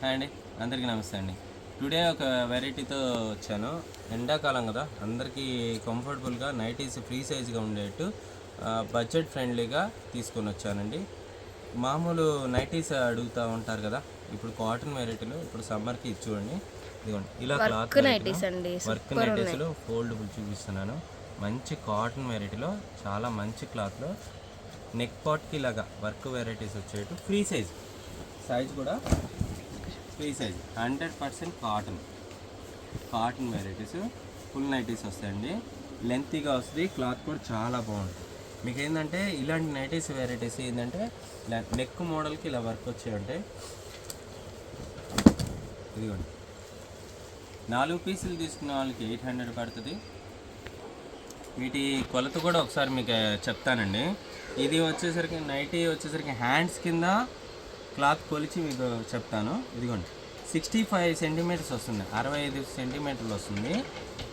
Hi అండి. అందరికీ నమస్తే అండి. టుడే ఒక వెరైటీతో వచ్చాను. ఎండాకాలం కదా అందరికీ కంఫర్టబుల్గా నైటీస్ ఫ్రీ సైజ్గా ఉండేట్టు బడ్జెట్ ఫ్రెండ్లీగా తీసుకొని వచ్చానండి. మామూలు నైటీస్ అడుగుతూ ఉంటారు కదా ఇప్పుడు కాటన్ వెరైటీలో ఇప్పుడు సమ్మర్కి చూడండి. ఇదిగోండి ఇలా క్లాత్ నైటీస్ అండి వర్క్ నైటీస్లో ఫోల్డబుల్ చూపిస్తున్నాను. మంచి కాటన్ వెరైటీలో చాలా మంచి క్లాత్లో నెక్ పాట్కి ఇలాగా వర్క్ వెరైటీస్ వచ్చేట్టు ఫ్రీ సైజ్ సైజ్ కూడా free size. Hundred percent cotton. Cotton varieties full nighties వస్తాయండి. లెంతీగా వస్తుంది. క్లాత్ కూడా చాలా బాగుంటుంది. మీకు ఏంటంటే ఇలాంటి నైటీస్ వెరైటీస్ ఏంటంటే ఇలా నెక్ మోడల్కి ఇలా వర్క్ వచ్చాయంటే ఇదిగోండి. నాలుగు పీసులు తీసుకున్న వాళ్ళకి ఎయిట్ హండ్రెడ్ పడుతుంది. వీటి కొలత కూడా ఒకసారి మీకు చెప్తానండి. ఇది వచ్చేసరికి నైటీ వచ్చేసరికి హ్యాండ్స్ కింద క్లాత్ కొలిచి మీకు చెప్తాను. ఇదిగోండి. సిక్స్టీ ఫైవ్ సెంటీమీటర్స్ వస్తుంది. అరవై ఐదు సెంటీమీటర్లు వస్తుంది.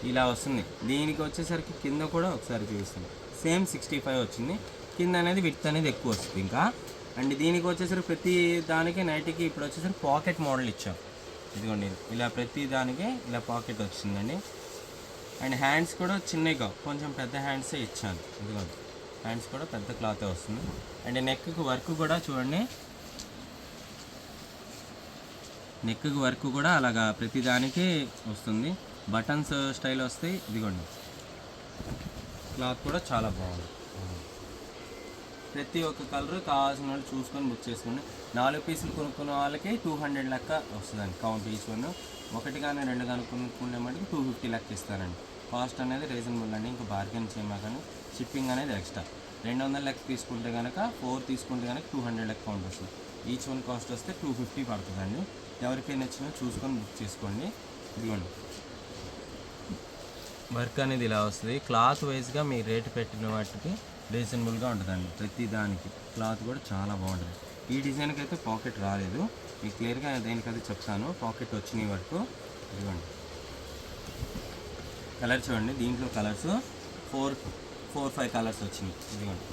ఇలా వస్తుంది. దీనికి వచ్చేసరికి కింద కూడా ఒకసారి చూపిస్తుంది సేమ్ సిక్స్టీ ఫైవ్ వచ్చింది. కింద అనేది విత్ అనేది ఎక్కువ వస్తుంది ఇంకా. అండ్ దీనికి వచ్చేసరికి ప్రతి దానికి నైట్కి ఇప్పుడు వచ్చేసరికి పాకెట్ మోడల్ ఇచ్చాం. ఇదిగోండి. ఇలా ప్రతి దానికి ఇలా పాకెట్ వచ్చిందండి. అండ్ హ్యాండ్స్ కూడా చిన్నగా కొంచెం పెద్ద హ్యాండ్సే ఇచ్చాను. ఇదిగోండి. హ్యాండ్స్ కూడా పెద్ద క్లాతే వస్తుంది. అండ్ నెక్కి వర్క్ కూడా చూడండి. నెక్కి వర్క్ కూడా అలాగా ప్రతిదానికి వస్తుంది. బటన్స్ స్టైల్ వస్తాయి ఇదిగోండి. క్లాత్ కూడా చాలా బాగుంది. ప్రతి ఒక్క కలర్ కావాల్సిన వాళ్ళు చూసుకొని బుక్ చేసుకోండి. నాలుగు పీసులు కొనుక్కున్న వాళ్ళకి టూ హండ్రెడ్ లెక్క వస్తుందండి కౌంట్ ఈచ్ వన్. ఒకటి కానీ రెండు కానీ కొనుక్కునే మటుకు టూ ఫిఫ్టీ లెక్క ఇస్తారండి. కాస్ట్ అనేది రీజనబుల్ అండి. ఇంకా బార్గెన్ చేయమా కానీ షిప్పింగ్ అనేది ఎక్స్ట్రా. రెండు వందల లెక్క తీసుకుంటే కనుక ఫోర్ తీసుకుంటే కనుక టూ హండ్రెడ్ లెక్క కౌంట్ వస్తుంది. ఈచ్ వన్ కాస్ట్ వస్తే టూ ఫిఫ్టీ పడుతుందండి. ఎవరికైనా నచ్చినా చూసుకొని బుక్ చేసుకోండి. ఇదిగోండి. వర్క్ అనేది ఇలా వస్తుంది. క్లాత్ వైజ్గా మీ రేటు పెట్టిన వాటికి రీజనబుల్గా ఉంటుందండి. ప్రతి దానికి. క్లాత్ కూడా చాలా బాగుంటుంది. ఈ డిజైన్కి అయితే పాకెట్ రాలేదు. మీకు క్లియర్గా దేనికైతే చెప్తాను పాకెట్ వచ్చినాయి వరకు ఇదిగోండి. కలర్ చూడండి. దీంట్లో colours four four five colours వచ్చినాయి. ఇదిగోండి.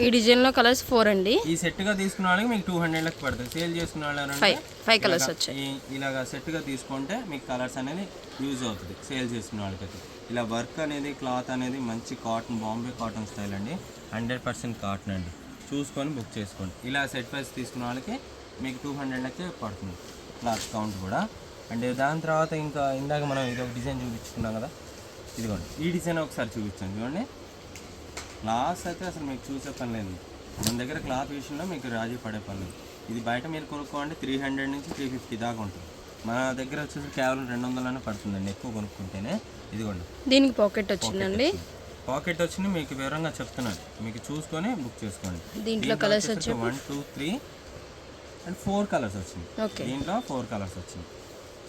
ఈ డిజైన్లో కలర్స్ ఫోర్ అండి. ఈ సెట్గా తీసుకున్న వాళ్ళకి మీకు టూ హండ్రెడ్ లెక్క పడుతుంది. సేల్ చేసుకున్న వాళ్ళు ఫైవ్ ఫైవ్ కలర్స్ వచ్చాయి. ఇలాగ సెట్గా తీసుకుంటే మీకు కలర్స్ అనేది యూజ్ అవుతుంది సేల్ చేసుకున్న వాళ్ళకైతే. ఇలా వర్క్ అనేది క్లాత్ అనేది మంచి కాటన్ బాంబే కాటన్ స్టైల్ అండి. హండ్రెడ్ పర్సెంట్ కాటన్ అండి. చూసుకొని బుక్ చేసుకోండి. ఇలా సెట్ వైస్ తీసుకున్న వాళ్ళకి మీకు టూ హండ్రెడ్ లెక్కే పడుతుంది క్లాత్ కౌంట్ కూడా. అండ్ దాని తర్వాత ఇంకా ఇందాక మనం ఇది ఒక డిజైన్ చూపించుకున్నాం కదా. ఇదిగోండి. ఈ డిజైన్ ఒకసారి చూపించాను. చూడండి క్లాత్ అయితే అసలు మీకు చూసే పని లేదు. మన దగ్గర క్లాత్ విషయంలో మీకు రాజీ పడే పని లేదు. ఇది బయట మీరు కొనుక్కోండి త్రీ హండ్రెడ్ నుంచి త్రీ ఫిఫ్టీ దాకా ఉంటుంది. మన దగ్గర వచ్చేసి కేవలం రెండు వందలనే పడుతుందండి ఎక్కువ కొనుక్కుంటేనే. ఇదిగోండి. దీనికి పాకెట్ వచ్చిందండి పాకెట్ వచ్చింది. మీకు వివరంగా చెప్తున్నాను. మీకు చూసుకొని బుక్ చేసుకోండి. దీంట్లో కలర్స్ వచ్చి one two three and four colours వచ్చింది. దీంట్లో ఫోర్ కలర్స్ వచ్చింది.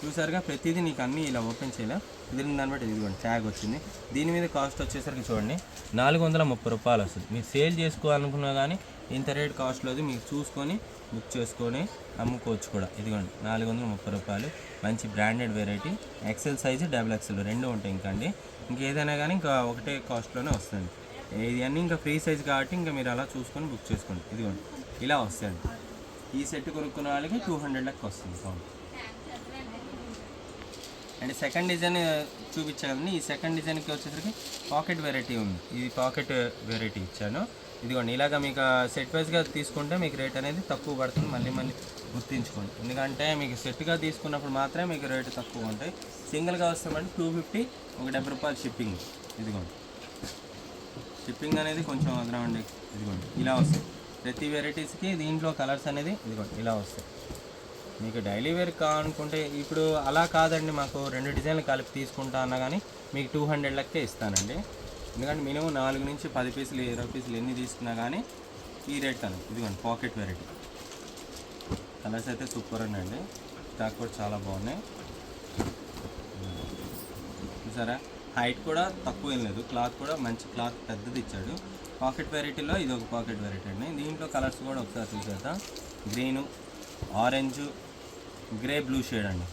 చూసారుగా ప్రతిదీ నీకు అన్నీ ఇలా ఓపెన్ చేయలే. ఇది దాన్ని బట్టి ఇదిగోండి ట్యాగ్ వచ్చింది. దీని మీద కాస్ట్ వచ్చేసరికి చూడండి నాలుగు వందల ముప్పై రూపాయలు వస్తుంది. మీరు సేల్ చేసుకోవాలనుకున్నా కానీ ఇంత రేట్ కాస్ట్లోది మీరు చూసుకొని బుక్ చేసుకొని అమ్ముకోవచ్చు కూడా. ఇదిగోండి నాలుగు వందల ముప్పై రూపాయలు. మంచి branded variety. XL size double XL రెండు ఉంటాయి ఇంకా అండి. ఇంకేదైనా కానీ ఇంకా ఒకటే కాస్ట్లోనే వస్తుంది. ఇది అన్నీ ఇంకా ఫ్రీ సైజ్ కాబట్టి ఇంకా మీరు అలా చూసుకొని బుక్ చేసుకోండి. ఇదిగోండి ఇలా వస్తాయండి. ఈ సెట్ కొనుక్కున్న వాళ్ళకి టూ హండ్రెడ్ లెక్క వస్తుంది కౌంట్ అండ్ సెకండ్ డిజైన్ చూపించాను. ఈ సెకండ్ డిజైన్కి వచ్చేసరికి పాకెట్ వెరైటీ ఉంది. ఇది పాకెట్ వెరైటీ ఇచ్చాను. ఇదిగోండి ఇలాగ మీకు సెట్ వైజ్గా తీసుకుంటే మీకు రేట్ అనేది తక్కువ పడుతుంది. మళ్ళీ మళ్ళీ గుర్తించుకోండి. ఎందుకంటే మీకు సెట్గా తీసుకున్నప్పుడు మాత్రమే మీకు రేటు తక్కువ ఉంటాయి. సింగిల్గా వస్తామంటే టూ ఫిఫ్టీ ఒక డెబ్బై రూపాయలు షిప్పింగ్. ఇదిగోండి. షిప్పింగ్ అనేది కొంచెం వదలండి ఇదిగోండి ఇలా వస్తాయి. ప్రతి వెరైటీస్కి దీంట్లో కలర్స్ అనేది ఇదిగోండి ఇలా వస్తాయి. మీకు డైలీ వేర్ కావాలనుకుంటే ఇప్పుడు అలా కాదండి మాకు రెండు డిజైన్లు కలిపి తీసుకుంటా అన్నా కానీ మీకు టూ హండ్రెడ్ లెక్కే ఇస్తానండి. ఎందుకంటే మినిమం నాలుగు నుంచి పది పీసులు ఇరవై పీసులు ఎన్ని తీసుకున్నా కానీ ఈ రేట్ అని ఇదిగోండి పాకెట్ వెరైటీ. కలర్స్ అయితే సూపర్ అండి స్టాక్ కూడా చాలా బాగున్నాయి. చూసారా? హైట్ కూడా తక్కువ ఏం లేదు. క్లాత్ కూడా మంచి క్లాత్ పెద్దది ఇచ్చాడు. పాకెట్ వెరైటీలో ఇది ఒక పాకెట్ వెరైటీ అండి. దీంట్లో కలర్స్ కూడా ఒకసారి చూసేద్దాం. Green orange grey blue shade అండి.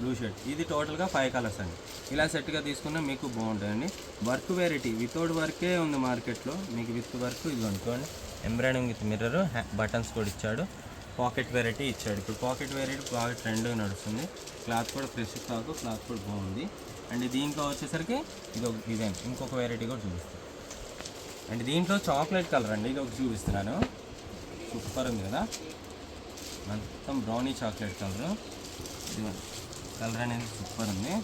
Blue shade. ఇది టోటల్గా ఫైవ్ కలర్స్ అండి. ఇలా సెట్గా తీసుకున్నా మీకు బాగుంటుందండి వర్క్ వెరైటీ. వితౌట్ వర్కే ఉంది మార్కెట్లో. మీకు విత్ వర్క్ ఇది అనుకోండి. ఎంబ్రాయిడింగ్ విత్ మిర్రర్ బటన్స్ కూడా ఇచ్చాడు. పాకెట్ వెరైటీ ఇచ్చాడు. ఇప్పుడు పాకెట్ వెరైటీ బాగా ట్రెండ్ నడుస్తుంది. క్లాత్ కూడా ఫ్రెష్ క్లాత్ క్లాత్ కూడా బాగుంది. అండ్ దీంట్లో వచ్చేసరికి ఇది ఒక డిజైన్ ఇంకొక వెరైటీ కూడా చూపిస్తాను. అండ్ దీంట్లో చాక్లెట్ కలర్ అండి. ఇది ఒకటి చూపిస్తున్నాను. సూపర్ ఉంది కదా. మొత్తం బ్రౌనీ చాక్లెట్ కలర్ కలర్ అనేది సూపర్ ఉంది.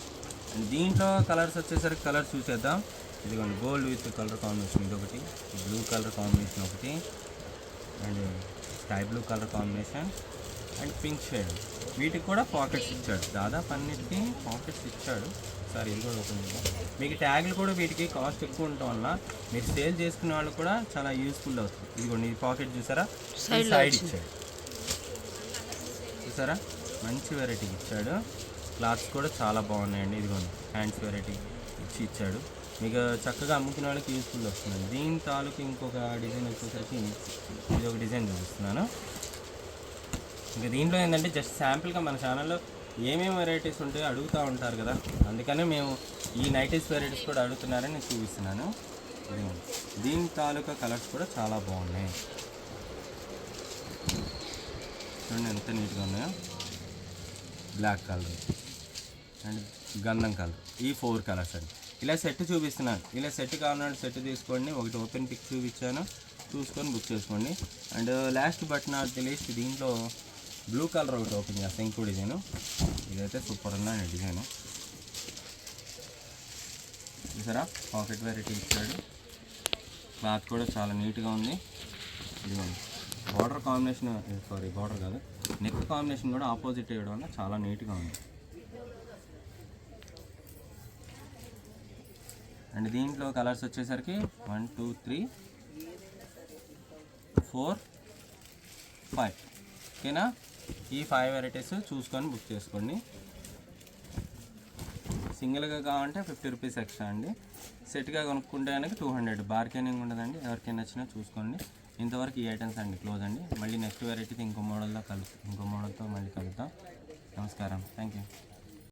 అండ్ దీంట్లో కలర్స్ వచ్చేసరికి కలర్ చూసేద్దాం. ఇదిగోండి గోల్డ్ విత్ కలర్ కాంబినేషన్ ఇది ఒకటి బ్లూ కలర్ కాంబినేషన్ ఒకటి and sky blue colour combination and pink shade వీటికి కూడా పాకెట్స్ ఇచ్చాడు. దాదాపు అన్నిటికీ పాకెట్స్ ఇచ్చాడు. సార్ ఇది కూడా ఓపెన్ చేద్దాం. మీకు ట్యాగ్లు కూడా వీటికి కాస్ట్ ఎక్కువ ఉండటం వల్ల మీరు సేల్ చేసుకునే వాళ్ళు కూడా చాలా యూస్ఫుల్ అవుతుంది. ఇదిగోండి ఈ పాకెట్ చూసారా? సైడ్. ఇచ్చాడు. చూసారా? మంచి వెరైటీ ఇచ్చాడు. క్లాత్స్ కూడా చాలా బాగున్నాయండి. ఇదిగోండి హ్యాండ్స్ వెరైటీ ఇచ్చి ఇచ్చాడు. మీకు చక్కగా అమ్ముకునే వాళ్ళకి యూస్ఫుల్ వస్తుందండి దీని తాలూకు ఇంకొక డిజైన్ వచ్చేసరికి ఇది ఒక డిజైన్ చూపిస్తున్నాను. ఇంకా దీంట్లో ఏంటంటే జస్ట్ శాంపిల్గా మన ఛానల్లో ఏమేమి వెరైటీస్ ఉంటాయో అడుగుతూ ఉంటారు కదా. అందుకనే మేము ఈ నైటీస్ వెరైటీస్ కూడా అడుగుతున్నారని నేను చూపిస్తున్నాను దీని తాలూకా కలర్స్ కూడా చాలా బాగున్నాయి. చూడండి ఎంత నీట్గా ఉన్నాయో. బ్లాక్ కలర్ అండ్ గంధం కలర్ ఈ ఫోర్ కలర్స్ అండి. ఇలా సెట్ చూపిస్తున్నాను. ఇలా సెట్ కావాలంటే సెట్ తీసుకోండి. ఒకటి ఓపెన్ పిక్ చూపించాను. చూసుకొని బుక్ చేసుకోండి. And last but not the least దీంట్లో బ్లూ కలర్ ఒకటి ఓపెన్ చేస్తాను. ఇంకో డిజైన్ ఇదైతే సూపర్ ఉందండి డిజైన్ చూసారా? పాకెట్ వెరైటీ ఇచ్చాడు. క్లాత్ కూడా చాలా నీట్గా ఉంది. ఇదిగోండి. బార్డర్ కాంబినేషన్ సారీ బార్డర్ కాదు. నెక్ కాంబినేషన్ కూడా ఆపోజిట్ వేయడం వల్ల చాలా నీట్గా ఉంది. అండ్ దీంట్లో కలర్స్ వచ్చేసరికి one two three four five. ఓకేనా? ఈ ఫైవ్ వెరైటీస్ చూసుకొని బుక్ చేసుకోండి. సింగిల్గా కావాలంటే ఫిఫ్టీ రూపీస్ ఎక్స్ట్రా అండి. సెట్గా కొనుక్కుంటే కనుక టూ హండ్రెడ్. బార్గెనింగ్ ఉండదండి. ఎవరికైనా నచ్చినా చూసుకోండి. ఇంతవరకు ఈ ఐటమ్స్ అండి క్లోజ్ అండి. మళ్ళీ నెక్స్ట్ వెరైటీతో ఇంకో మోడల్తో కలుసు ఇంకో మోడల్తో మళ్ళీ కలుద్దాం. నమస్కారం. Thank you